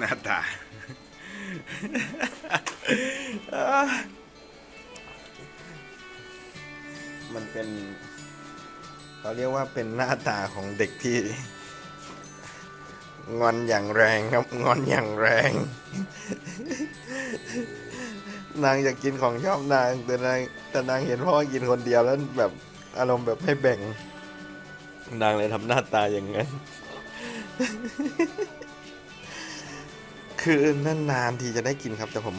หน้าตา มันเป็นเขาเรียกว่าเป็นหน้าตาของเด็กที่ งอนอย่างแรงครับ งอนอย่างแรง นางอยากกินของชอบนาง แต่นางแต่นางเห็นพ่อกินคนเดียวแล้วแบบอารมณ์แบบให้แบ่ง นางเลยทำหน้าตาอย่างนั้น คือนานๆทีจะได้กินครับแต่ผม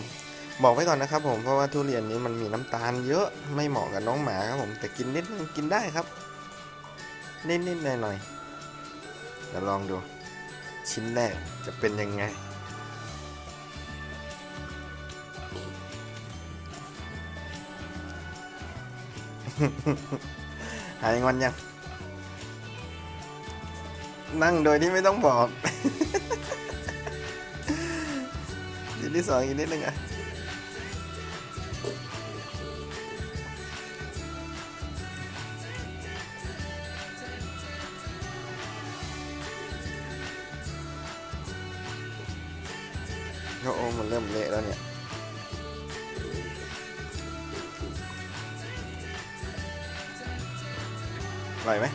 บอกไว้ก่อนนะครับผมเพราะว่าทุเรียนนี้มันมีน้ำตาลเยอะไม่เหมาะกับน้องหมาครับผมแต่กินนิดนึงกินได้ครับนิดๆหน่อยๆเดี๋ยวลองดู ชิ้นแรกจะเป็นยังไงหายงอนยัง นั่งโดยที่ไม่ต้องบอก ชิ้นที่สองอีกนิดนึงอะโอ้โหมันเริ่มเละแล้วเนี่ยไหวไหม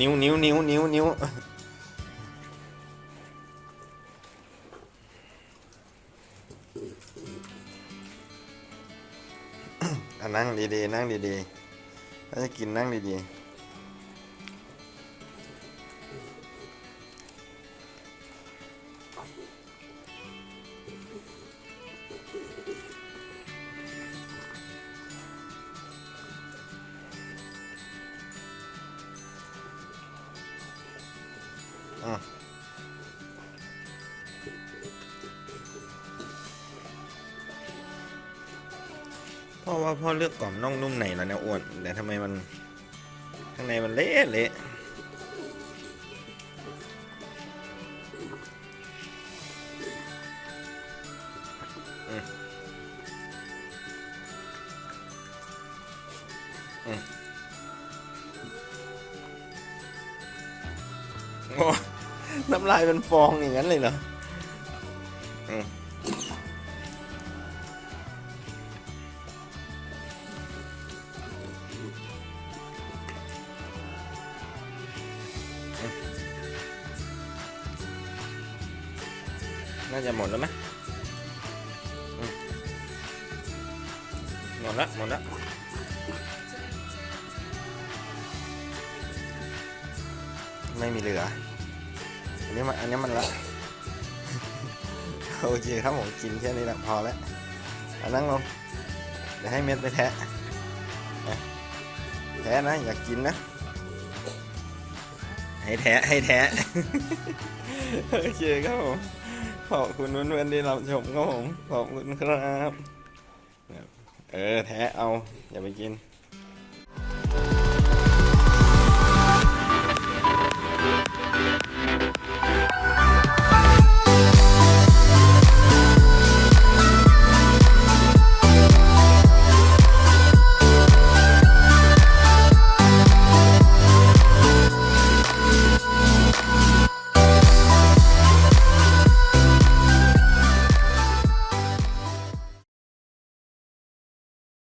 นิ้วนิ้วนิ้วนิ้วนิ้วอะนั่งดีๆ นั่งดีๆถ้าจะกินนั่งดีๆ อะพ่อว่าพ่อเลือกกล่อมน่องนุ่มในแล้วเนี่ยอ้วนแต่ทำไมมันข้างในมันเละเละอืมอืมโอ้ น้ำลายเป็นฟองอย่างนั้นเลยเหรอน่าจะหมดแล้วไหมหมดละหมดละไม่มีเหลือ อันนี้มันอันนี้มันละ โอเคครับผมกินแค่นี้แหละพอแล้วเอานั่งลงเดี๋ยวให้เม็ดไปแทะแทะนะอยากกินนะ ให้แทะให้แทะโอเคครับผมขอบคุณเพื่อนๆที่รับชมครับผมขอบคุณครับ เออแทะเอาอย่าไปกิน